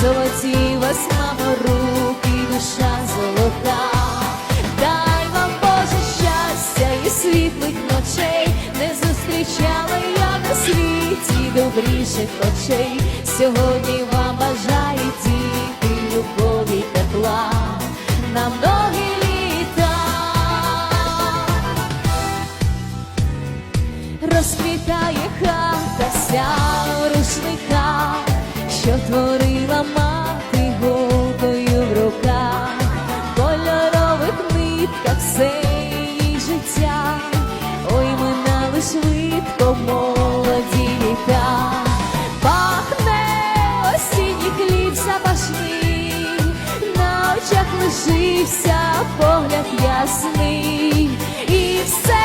золоті вас, мамо, руки, душа золота. Дай вам Боже щастя і світлих ночей, не зустрічала я на світі добріших очей. Сьогодні вам бажаю діти, любові, тепла на многі літа. Розквітає хата вся у рушниках, що творила все життя, ой, минали швидко молоді літа, пахне осінній хліб запашний, на очах лишився погляд ясний, і все,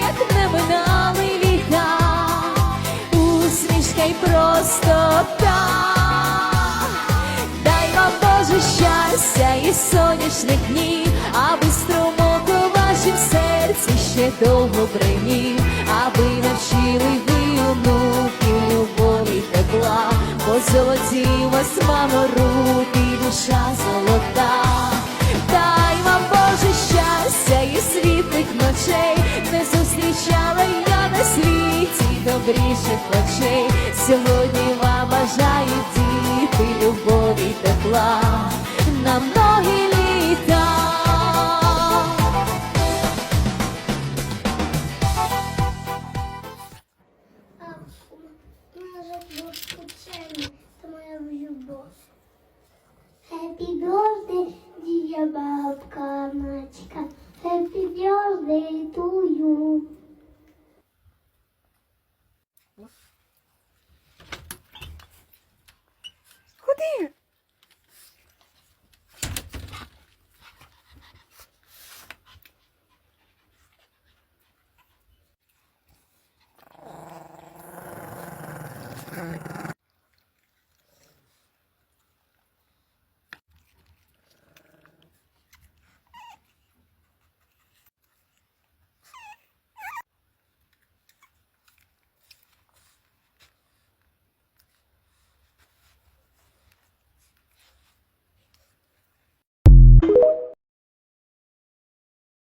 як не минали літа, усмішка й простота. Дай вам Боже щастя і сонячних днів, аби серці ще довго бринів, аби навчили ви онуків любові тепла, бо золоті вас мамо руки, душа золота. Дай вам Боже щастя і світлих ночей, не зустрічала я на світі добріших очей. Сьогодні вам бажаю діти, любові, тепла на многі